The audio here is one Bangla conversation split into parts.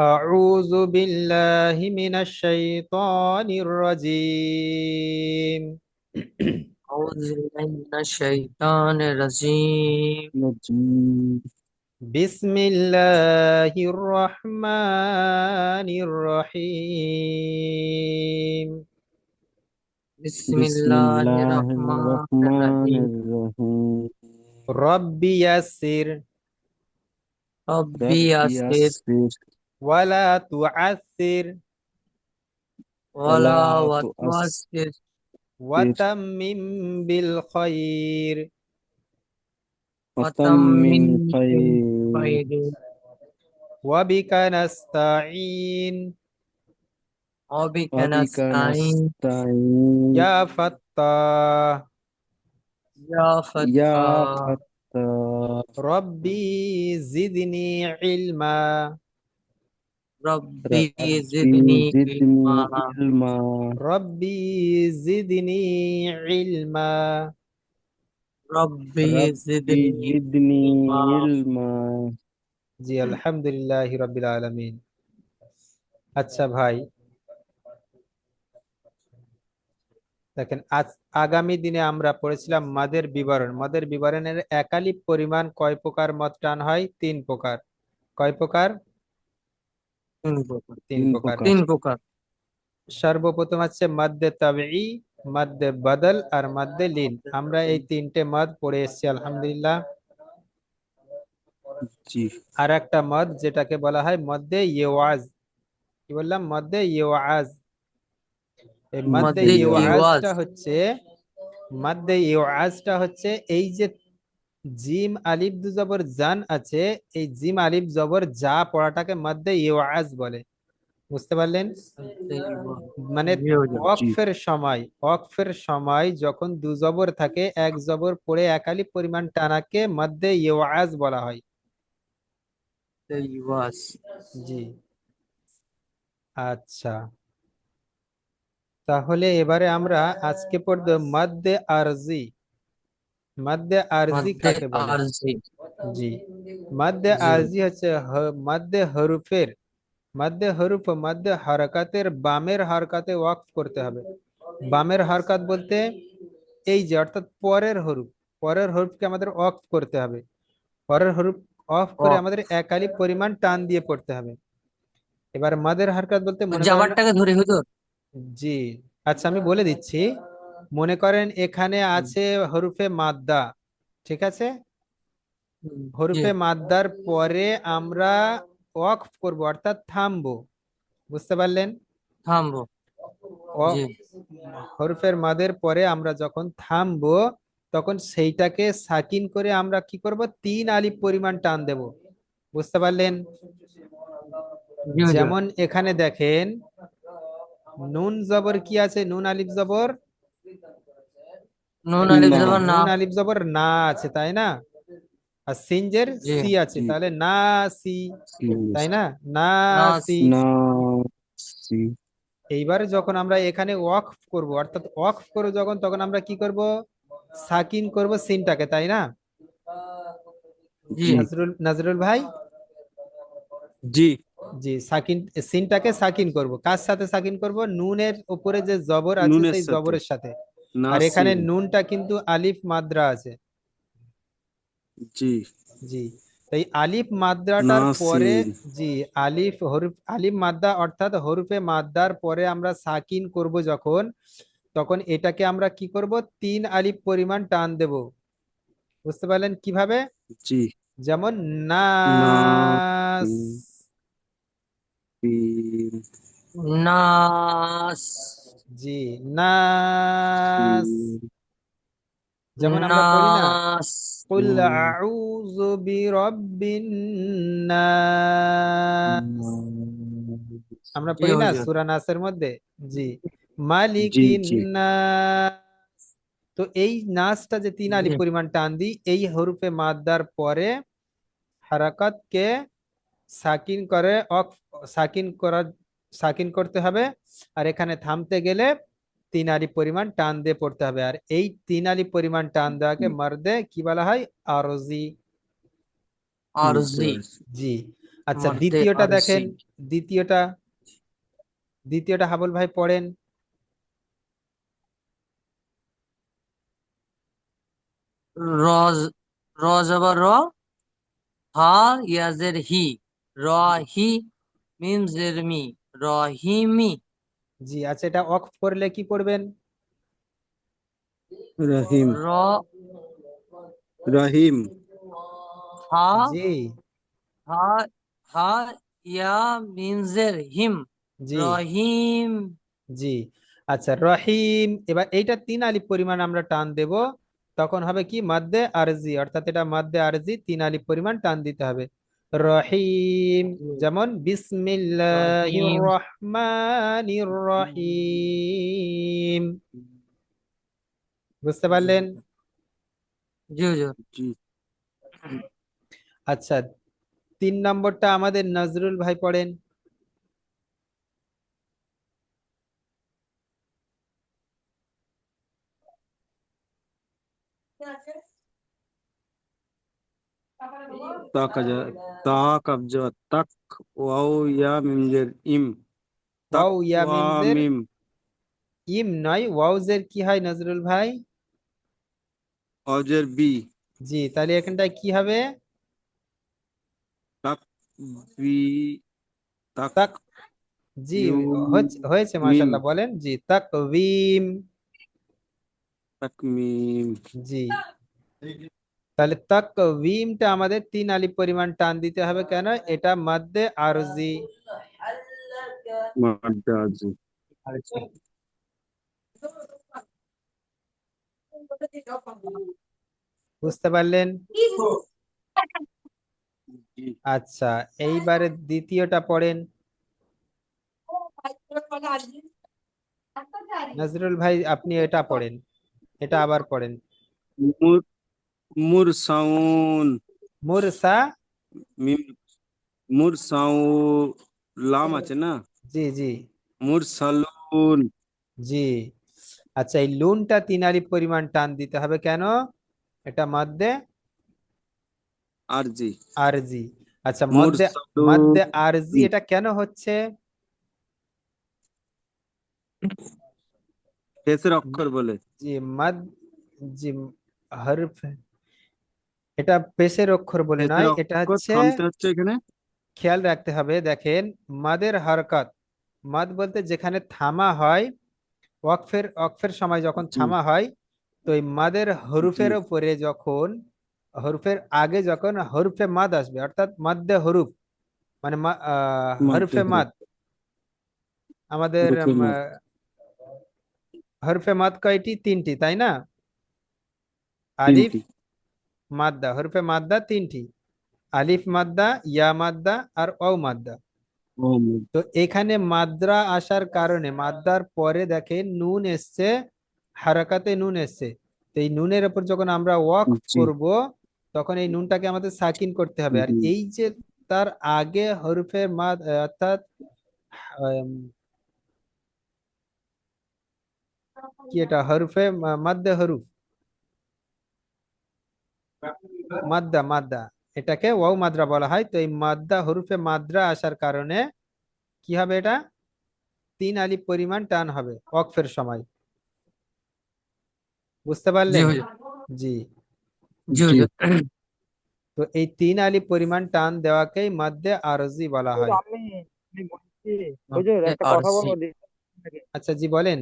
أعوذ بالله من الشيطان الرجيم. أعوذ بالله من الشيطان الرجيم. بسم الله الرحمن الرحيم. بسم الله الرحمن الرحيم. الرحيم رب يسر. ربي رب يسر يسر. ولا تعثر ولا وتوسر وتمم بالخير. وتمم وتمم خير بالخير. وبك نستعين. وبك نستعين. يا فتاح. يا فتاح. ربي زدني علما. ربي ربي زدني زدني علما علما ربي زدني علما ربي ربي زدني زدني علما علما জি আলহামদুলিল্লাহ রবিল আলমিন আচ্ছা ভাই দেখেন আজ আগামী দিনে আমরা পড়েছিলাম মদের বিবরণ মদের বিবরণের একালিপ পরিমাণ কয় প্রকার মদ টান হয় তিন প্রকার কয় প্রকার তিন প্রকার তিন প্রকার তিন প্রকার। সর্বপ্রথম হচ্ছে মাদ্দে তাবেই মদ্দে বদল আর মদ্দে লিন আমরা এই তিনটে মদ পড়ে এসেছি আলহামদুলিল্লাহ। জি। আর একটা মদ যেটাকে বলা হয় মদ্দে ইয়েওয়াজ কি বললাম? মদ্দে ইয়েওয়াজ এই মদ্দে। ইয়েওয়াজটা হচ্ছে মদ্দে ইয়েওয়াজটা হচ্ছে এই যে জিম আলিফ দু জবর জান আছে এই জিম আলিফ জবর যা পড়াটাকে মদ্দে ইয়েওয়াজ বলে। বুঝতে পারলেন? মানে। ওয়াকফের সময় ওয়াকফের সময় যখন দু জবর থাকে এক জবর পড়ে একালি পরিমাণ টানাকে মধ্যে ইওয়াজ বলা হয়। জি। আচ্ছা। তাহলে এবারে আমরা আজকে পড়ব মধ্যে আরজি। মধ্যে আরজি কাকে বলে জি মধ্যে। আরজি হচ্ছে মধ্যে হরুফের মধ্যে হরুফ মধ্যে হরকাতের বামের হরকাতে ওয়াকফ করতে হবে বামের হরকাত বলতে এই যে অর্থাৎ পরের হরুফ পরের হরুফকে আমাদের ওয়াকফ করতে হবে। পরের হরুফ অফ করে আমাদের একালি পরিমাণ টান দিয়ে পড়তে হবে। এবার মাদের হরকাত বলতে জামারটাকে ধরে হুজুর। জি। আচ্ছা আমি বলে দিচ্ছি। মনে করেন এখানে আছে হরুফে মাদ্দা ঠিক আছে? হরুফে মাদ্দার পরে আমরা ওয়াকফ করব অর্থাৎ থামবো বুঝতে পারলেন? থামবো হরফের মাদের পরে আমরা যখন থামবো তখন সেইটাকে সাকিন করে আমরা কি করব? তিন আলিফ পরিমাণ টান দেব বুঝতে পারলেন? যেমন এখানে দেখেন নুন জবর কি আছে? নুন আলিফ জবর? নুন আলিফ না। জবর না। নুন আলিফ জবর না আছে তাই না? আর সিনজের জি। সি আছে তাহলে না সি তাই না? না সি। না সি। এইবারে যখন আমরা এখানে ওয়াকফ করব অর্থাৎ ওয়াকফ করব যখন তখন আমরা কি করব? সাকিন করব সিনটাকে তাই না? জি। নজরুল নজরুল ভাই? জি। জি সাকিন সিনটাকে সাকিন করব। কার সাথে সাকিন করব? নুনের উপরে যে জবর আছে সেই জবরের সাথে। আর এখানে নুনটা কিন্তু আলিফ মাদ্রা আছে। জি। জি। তাই আলিফ মাদ্রাটার পরে জি আলিফ হরুফ আলিফ মাদ্দা অর্থাৎ হরুফে মাদ্দার পরে আমরা সাকিন করব যখন তখন এটাকে আমরা কি করব? তিন আলিফ পরিমাণ টান দেব। বুঝতে পারলেন কীভাবে? জি। যেমন নাস। নাস। জি নাস। যেমন আমরা না নাস। কুল আউযু বিরাব্বিন নাস। আমরা পড়ি না নাসের মধ্যে? জি মালিকিন নাস। তো এই নাসটা যে তিন আলিফ পরিমাণ টান এই হরুফে মাদ্দার পরে হারাকাতকে সাকিন করে সাকিন করার সাকিন করতে হবে। আর এখানে থামতে গেলে তিন আলি পরিমাণ টান দিয়ে পড়তে হবে। আর এই তিন আলি পরিমাণ টান দেওয়াকে মারদে কি বলা হয়? আরজি। আরজি। জি। আচ্ছা দ্বিতীয়টা দেখেন। দ্বিতীয়টা দ্বিতীয়টা হাবুল ভাই পড়েন। রজ রজবর র? হা ইয়াজের হি। র হি মিম জের মি। রহিমি। জি আচ্ছা এটা ওয়াকফ করলে কি পড়বেন রহিম। র রহিম। হা জি। হা হা ইয়া মিম জের হিম। জি। রহিম। জি। আচ্ছা রহিম এবার এইটা তিন আলিফ পরিমাণ আমরা টান দেব। তখন হবে কি? মাদ্দে আরজি অর্থাৎ এটা মাদ্দে আরজি তিন আলিফ পরিমাণ টান দিতে হবে। রহিম। যেমন বিসমিল্লাহির রহিম। রহমানির রহিম বুঝতে পারলেন? জি জি। আচ্ছা তিন নম্বরটা আমাদের নজরুল ভাই পড়েন। তা কাজা তা কবজা তাক ওয়াও ইয়া মিমজের ইম ওয়াও ইয়া মিম ইম নয় ওয়াউজের কি হয় নজরুল ভাই অজের বি জি তাহলে এখানটায় কি হবে তাক বি তাক তাক জি হয়েছে। মাশাআল্লাহ বলেন জি তাক মিম জি তাহলে তাকওয়িমটা আমাদের তিন আলিফ পরিমাণ টান দিতে হবে কেন? এটা মধ্যে আরজি। বুঝতে পারলেন? আচ্ছা এইবারে দ্বিতীয়টা পড়েন। নজরুল ভাই আপনি এটা পড়েন। এটা আবার পড়েন। মুরসাউন মুরসা মিম মুরসাউ লাম আছে না? জি জি। মুরসালুন জি। আচ্ছা এই লুনটা তিন আলিফ পরিমাণ টান দিতে হবে কেন? এটা মাদ্দে আরজি। আরজি। আচ্ছা মধ্যে মধ্যে আরজি এটা কেন হচ্ছে? পেশের অক্ষর বলে। জি মদ জি হরফ এটা পেশের অক্ষর বলে নয় এটা হচ্ছে হচ্ছে এখানে? খেয়াল রাখতে হবে দেখেন মাদের হরকত। মাদ বলতে যেখানে থামা হয় ওয়াকফের ওয়াকফের সময় যখন থামা হয় তো এই মাদের হরুফের। উপরে যখন হরফের আগে যখন হরফে মাদ আসবে অর্থাৎ মাদ্দে হরুফ মানে হরফে মাদ। আমাদের হরফে মাদ। কয়টি? তিনটি তাই না? আলিফ মাদ্দা হরফে মাদ্দা তিনটি আলিফ মাদ্দা ইয়া মাদ্দা আর অ মাদ্দা। তো এখানে মাদ্রা আসার কারণে মাদ্দার পরে দেখে নুন এসছে হারাকাতে নুন এসছে। তো এই নুনের উপর যখন আমরা ওয়াক। করব তখন এই নুনটাকে আমাদের সাকিন করতে হবে। আর এই যে তার আগে হরফে মাদ অর্থাৎ কি এটা? হরফে মাদ্দে হরুফ। মাদ্দা মাদ্দা। এটাকে ওয়াও মাদ্রা বলা হয়। তো এই মাদ্দা হরুফে মাদ্রা আসার কারণে কি হবে এটা? তিন আলি পরিমাণ টান হবে ওয়াকফের সময়। বুঝতে জি পারলেন জি। জি তো এই তিন আলি পরিমাণ টান দেওয়াকেই মাদ্দে আরজি বলা হয়। আচ্ছা জি বলেন।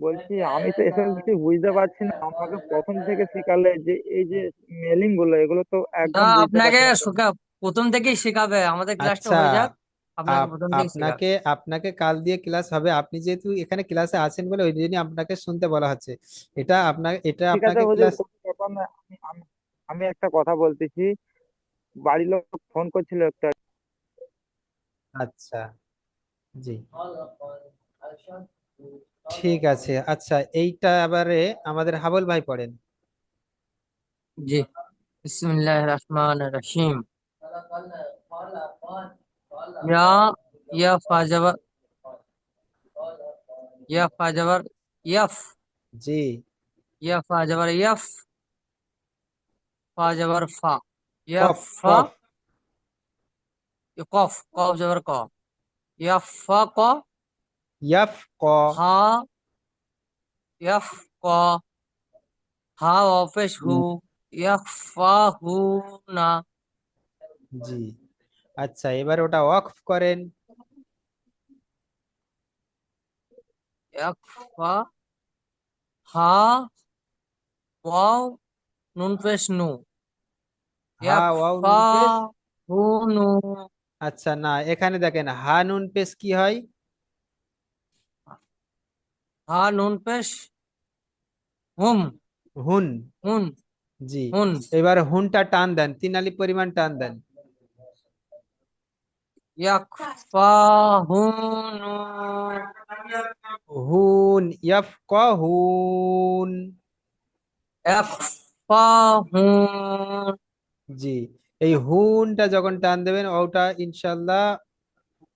বলছি আমি তো এসব কিছু বুঝতে পারছি না। আমাকে প্রথম থেকে শেখালে যে এই যে স্মেলিংগুলো এগুলো তো একদম না। আপনাকে শেখা প্রথম থেকেই শেখাবে। আমাদের ক্লাসটা আচ্ছা হয়ে যাক আপনাকে প্রথম থেকেই শেখাবে। আপনাকে আপনাকে কাল দিয়ে ক্লাস হবে। আপনি যেহেতু এখানে ক্লাসে আছেন বলে ওই জন্য আপনাকে শুনতে বলা হচ্ছে। এটা আপনার এটা ঠিক আছে আপনাকে হুজুর ক্লাস কোনো ব্যাপার না। আমি আমি আমি একটা কথা বলতেছি। বাড়ির লোক ফোন করছিল একটা। আচ্ছা জি। ঠিক আছে। আচ্ছা এইটা এবারে আমাদের হাবল ভাই পড়েন। জি। বিসমিল্লাহির রহমানির রহিম। ইয়া ইয়া ফাজাবার ইয়া ফাজাবার ইয়াফ। জি। ইয়া ফাজাবার ইয়াফ। ফাজাবার ফা। ইয়াফ ফা। কফ কফ জবর ক। ইয়াফ ফা ক। ইয়াফকা হা ইয়াফকা হা অফেস হু ইয়াফা হু না জি। আচ্ছা এবার ওটা ওয়াকফ করেন। ইয়াকফা হা ওয়াও নুন পেশ নু হা ওয়াও নুন পেশ হু নু আচ্ছা না এখানে দেখেন হা নুন পেশ কি হয়? হা নুন পেশ। হুম। হুন। হুন। জি। হুন। এবার হুনটা টান দেন তিন আলি পরিমাণ টান দেন। ইয়াকফাহুনু হুন। ইয়াফ ক হুন। ইয়াকফাহুন জি। এই হুনটা যখন টান দেবেন ওটা ইনশাল্লাহ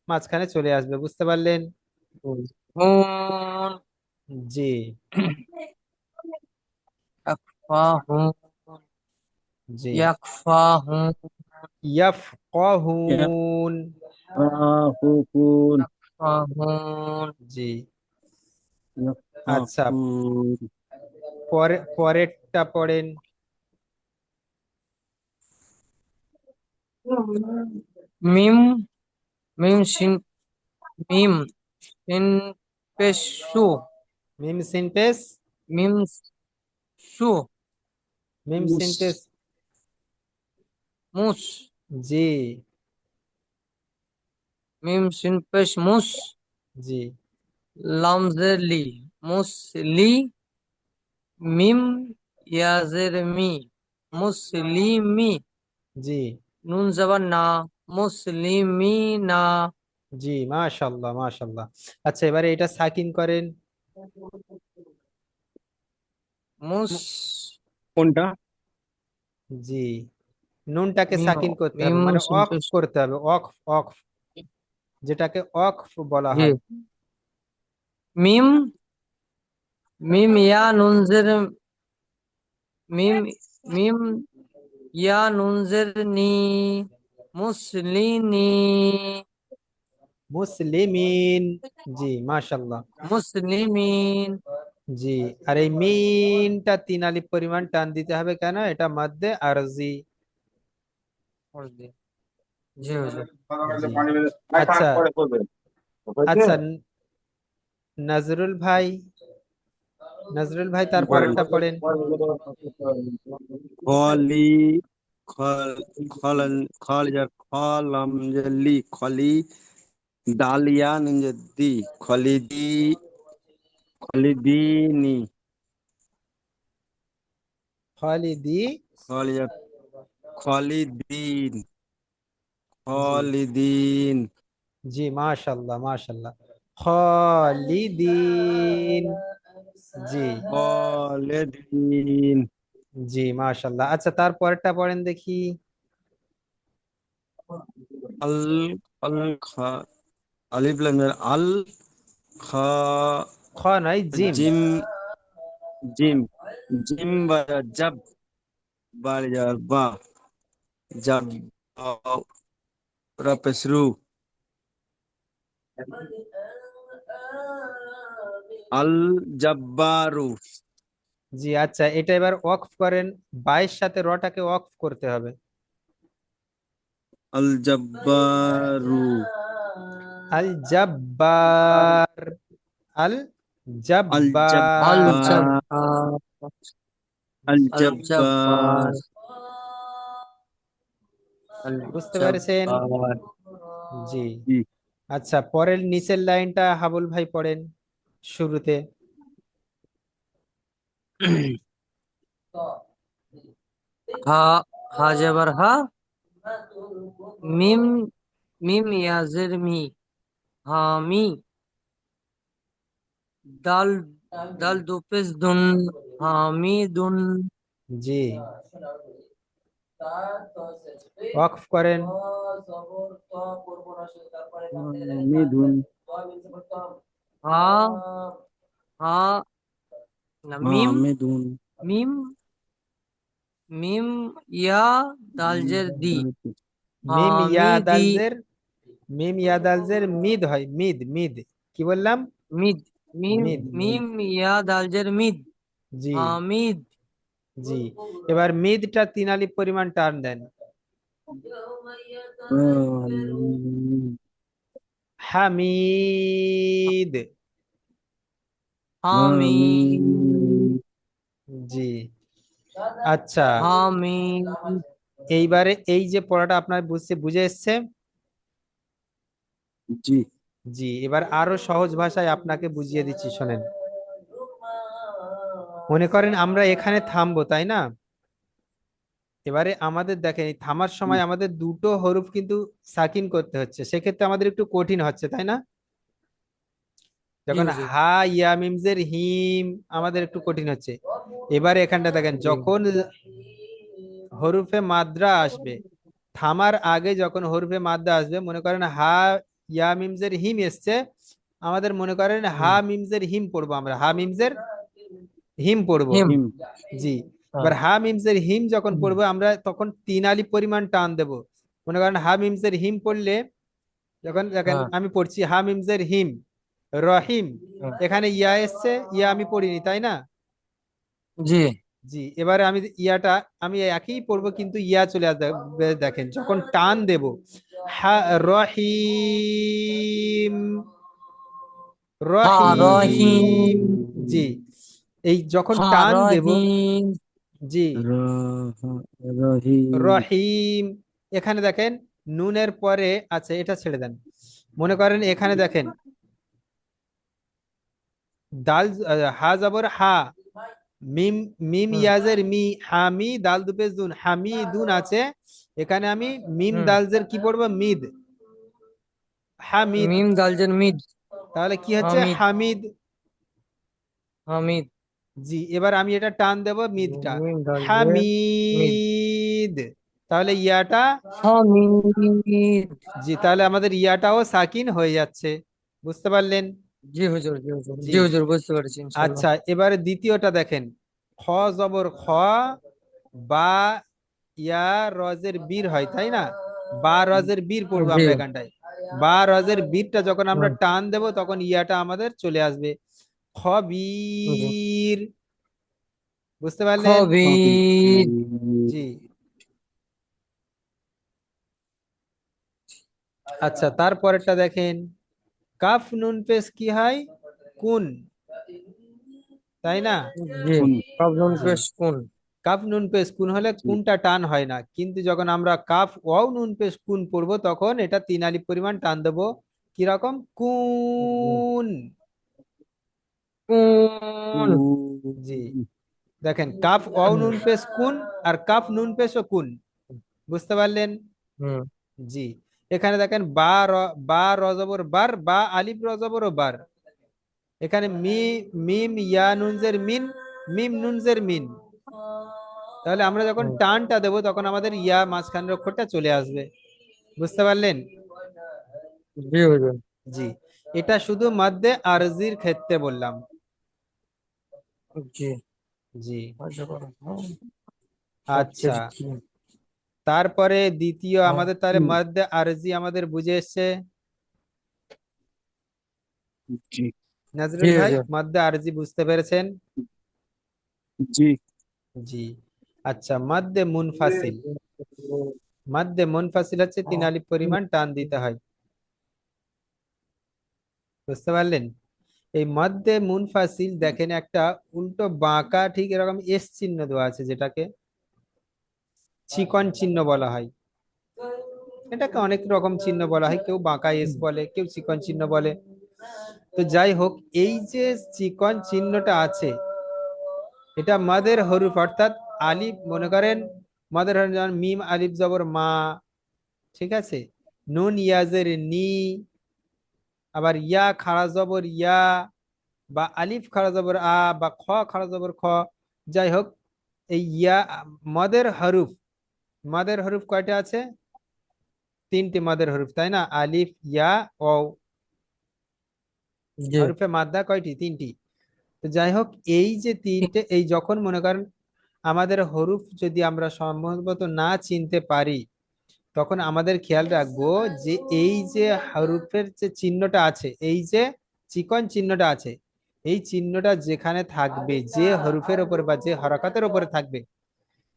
মাঝখানে চলে আসবে বুঝতে পারলেন? হুন। জি। ইয়াকফাহুন জি। ইয়াকফাহুন ইয়াফ ক হুন আহুকুন ফাহুন জি। আচ্ছা। পরে পরেরটা পড়েন। মিম মিম সিন মিম সিন পেশ মিম সিনটেস মিম সু মিম সিনটেস মুস জি মিম সিন মুস জি লামজের লি মুসলি মিম ইয়াজের মি মুসলিমি জি নুন জবান না মুসলিমি না জি মাশাল্লাহ মাশাল্লাহ আচ্ছা এবারে এটা সাকিন করেন। মুস কোনটা? জি। নুনটাকে মিম- সাকিন করতে হবে মিম মানে অকফ করতে হবে অকফ অকফ। যেটাকে অকফ বলা হয়। মিম মিম ইয়া নুনজের মিম মিম ইয়া নুনজের নি মুসলিনি মুসলিমিন জি মাশাল্লাহ মুসলিমিন জি আর এই মিনটা তিন আলিফ পরিমাণ টান দিতে হবে কেন এটা মধ্যে আরজি জি হুজুর জি আচ্ছা আচ্ছা নজরুল ভাই নজরুল ভাই তারপরেরটা পড়েন খলি খল খল যার খলম জলি খলি ডালিয়া নিঞ্জদি খলিদি খলিদিনি। খালিদি। খল যার খলিদিন খলিদিন। জি মাশাল্লাহ মাশাল্লাহ। খালিদিন। জি। খলিদিন। জি মাশাল্লাহ। আচ্ছা তারপরেরটা পড়েন দেখি। আল আল খা আলিফ লাম মিম আল খা খ নাই জিম। জিম জিম জিম বা জব যাওয়ার বা জব রাপেসরু আল জাব্বারু। জি আচ্ছা এটা এবার ওয়াকফ করেন। বাইশ সাথে রটাকে ওয়াকফ করতে হবে। আল জব্বারু। আল জব্বার আল জব্বার আল জব্বার বুঝতে পেরেছেন জি। আচ্ছা পরের নিচের লাইনটা হাবুল ভাই পড়েন শুরুতে হা হা জবর হা মিম মিম ইয়াজের মি হামি দাল দাল দুপেশ দুন হামি দুন জি ওয়াকফ করেন মিধুন হা হা না মিম মিধুন মিম মিম ইয়া দালজের দি মিম ইয়া হামিদি দালজের মিম ইয়া দালজের মিদ হয় মিদ মিদ। কি বললাম? মিদ মিম মিদ মিদ। মিম ইয়া দালজের মিদ। জি। হামিদ জি। এবার মিদটা তিন আলিফ পরিমাণ টান দেন। হামিদ। হামিদ। জি। আচ্ছা। হামিদ। এইবারে এই যে পড়াটা আপনার বুঝতে বুঝে এসছে জি। জি এবার আরও সহজ ভাষায় আপনাকে বুঝিয়ে দিচ্ছি শোনেন। মনে করেন আমরা এখানে থামবো তাই না? এবারে আমাদের দেখেন থামার সময় আমাদের দুটো হরুফ কিন্তু সাকিন করতে হচ্ছে সেক্ষেত্রে আমাদের একটু কঠিন হচ্ছে তাই না? যখন হা ইয়া মিমজের হিম আমাদের একটু কঠিন হচ্ছে। এবারে এখানটা দেখেন যখন হরুফে মাদ্রা আসবে থামার আগে যখন হরুফে মাদ্রা আসবে মনে করেন হা ইয়া মিমজের হিম এসছে। আমাদের মনে করেন হা মিমজের হিম পড়ব আমরা। হা মিমজের হিম পড়ব। জি। এবার হা মিমসের হিম যখন পড়ব আমরা তখন তিন আলিফ পরিমাণ টান দেব। মনে করেন হা মিমসের হিম পড়লে যখন দেখেন হ্যাঁ। আমি পড়ছি হা মিমসের হিম রহিম। হ্যাঁ। এখানে ইয়া এসছে ইয়া আমি পড়িনি তাই না? জি। জি এবারে আমি ইয়াটা আমি একই পড়ব কিন্তু ইয়া চলে আসবে দেখেন যখন টান দেব রহিম। রহিম জি। এই যখন টান দেব জি। রহিম। এখানে দেখেন নুনের পরে আচ্ছা এটা ছেড়ে দেন। মনে করেন এখানে দেখেন দাল হা জবর হা। মিম মিম ইয়াজের মি হামি দাল দুপেশ দুন হামিদুন আছে। এখানে আমি মিম হুম। দালজের কি পড়ব? মিদ। হামিদ মিম দালজের মিদ। তাহলে কি হচ্ছে? হামিদ। হামিদ হামিদ জি এবার আমি এটা টান দেব মিদটা। হামিদ তাহলে ইয়াটা? হামিদ জি তাহলে আমাদের ইয়াটাও সাকিন হয়ে যাচ্ছে। বুঝতে পারলেন? জি হুজুর জি হুজুর জি। হুজুর বুঝতে পারছি ইনশাআল্লাহ। আচ্ছা এবারে দ্বিতীয়টা দেখেন। খ জবর খ বা ইয়া রজের বীর হয় তাই না? বা রজের বীর পড়ব আমরা এখানটায় বা রজের বীরটা যখন আমরা হুম। টান দেব তখন ইয়াটা আমাদের চলে আসবে। খবীর বুঝতে পারলেন? খবির জি। আচ্ছা তারপরেরটা দেখেন। কাফ নুন পেশ কি হয়? কুন। তাই না? পেশ কোন। কাফ নুন পেশ কুন। হলে কুনটা টান হয় না। কিন্তু যখন আমরা কাফ ওয়াও নুন পেশ কুন পড়ব তখন এটা তিন আলিফ পরিমাণ টান দেবো। কীরকম কুন। কোন। জি। দেখেন কাফ ওয়াও নুন পেশ কুন আর কাফ নুন পেশ ও কুন। বুঝতে পারলেন? হুম। জি। এখানে দেখেন বা র বা রজবর বার বা আলিফ রজবর বার। এখানে মি মিম ইয়া নুনজের মিন মিম নুনজের মিন। তাহলে আমরা যখন টানটা দেবো তখন আমাদের ইয়া মাঝখানের অক্ষরটা চলে আসবে। বুঝতে পারলেন? জি এটা শুধু মাদ্দে আরজির ক্ষেত্রে বললাম। জি। জি। আচ্ছা করো। আচ্ছা। জি। তারপরে দ্বিতীয় আমাদের তাহলে। মাদ্দে আরজি আমাদের বুঝে এসছে। নাজরুল ভাই। মাদ্দে আরজি বুঝতে পেরেছেন? জি। জি। আচ্ছা মাদ্দে মুনফাসিল। মাদ্দে মুনফাসিল হচ্ছে তিন। আলিফ পরিমাণ টান দিতে হয়। বুঝতে পারলেন? এই মাদ্দে মুনফাসিল দেখেন একটা উল্টো বাঁকা ঠিক এরকম এস চিহ্ন দেওয়া আছে যেটাকে। চিকন চিহ্ন বলা হয়। এটাকে অনেক রকম চিহ্ন বলা হয়। কেউ বাঁকা এস বলে, কেউ চিকন চিহ্ন বলে। তো যাই হোক, এই যে চিকন চিহ্নটা আছে, এটা মাদের হরুফ, অর্থাৎ আলিফ, মনে করেন মাদের হরুফ যেমন মিম, আলিফ জবর মা, ঠিক আছে? নুন, ইয়াজের নি, আবার ইয়া, খাড়া জবর ইয়া, বা আলিফ, খাড়া জবর আ, বা খ, খাড়া জবর খ। যাই হোক, এই ইয়া, মদের হরুফ মাদের হরুফ কয়টা আছে? তিনটি মাদের হরুফ তাই না? আলিফ ইয়া ও হরুফে মাদ্দা কয়টি? তিনটি। তো যাই হোক এই যে তিনটে এই যখন মনে করেন আমাদের হরুফ যদি আমরা সম্ভবত না চিনতে পারি তখন আমাদের খেয়াল রাখব যে এই যে হরুফের যে চিহ্নটা আছে এই যে চিকন চিহ্নটা আছে এই চিহ্নটা যেখানে থাকবে যে হরুফের ওপর বা যে হরকতের ওপরে থাকবে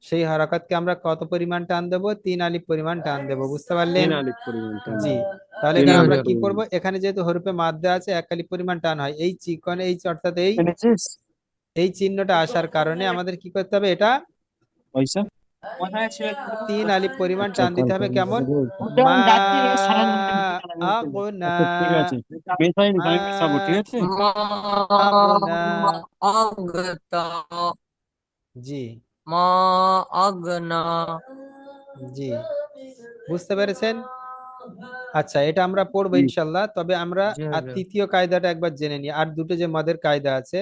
সেই হরকতকে আমরা কত পরিমাণ টান দেবো? তিন আলিফ পরিমাণ টান দেবো বুঝতে পারলেন? তিন পরিমাণ জি তাহলে আমরা কি পরিমাণ। করব এখানে যেহেতু হরফে মাদ্দা আছে এক আলিফ পরিমাণ টান হয়। এই চিকন এই অর্থাৎ এই এই চিহ্নটা আসার কারণে আমাদের কি করতে হবে? এটা তিন আলিফ পরিমাণ আচ্ছা, টান দিতে হবে কেমন? আচ্ছা, জি। মা আগনা জি বুঝতে পেরেছেন? আচ্ছা এটা আমরা পড়ব ইনশাল্লাহ তবে আমরা আর তৃতীয় কায়দাটা একবার জেনে নিই। আর দুটো যে মদের কায়দা আছে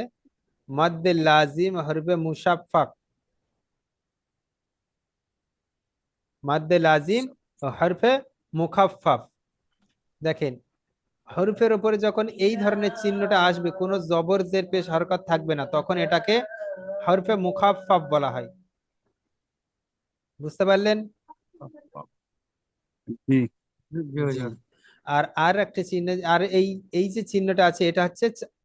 মদ্দে লাজিম হরফে মুসাফফাক মদ্দে লাজিম হরফে মুখাফফাফ দেখেন হরফের উপরে যখন এই ধরনের চিহ্নটা আসবে কোনো জবর জের পেশ হরকত থাকবে না তখন এটাকে হরফে মুখাফাব বলা হয়। বুঝতে পারলেন। আর আর একটা চিহ্ন আর এই এই যে চিহ্নটা আছে এটা হচ্ছে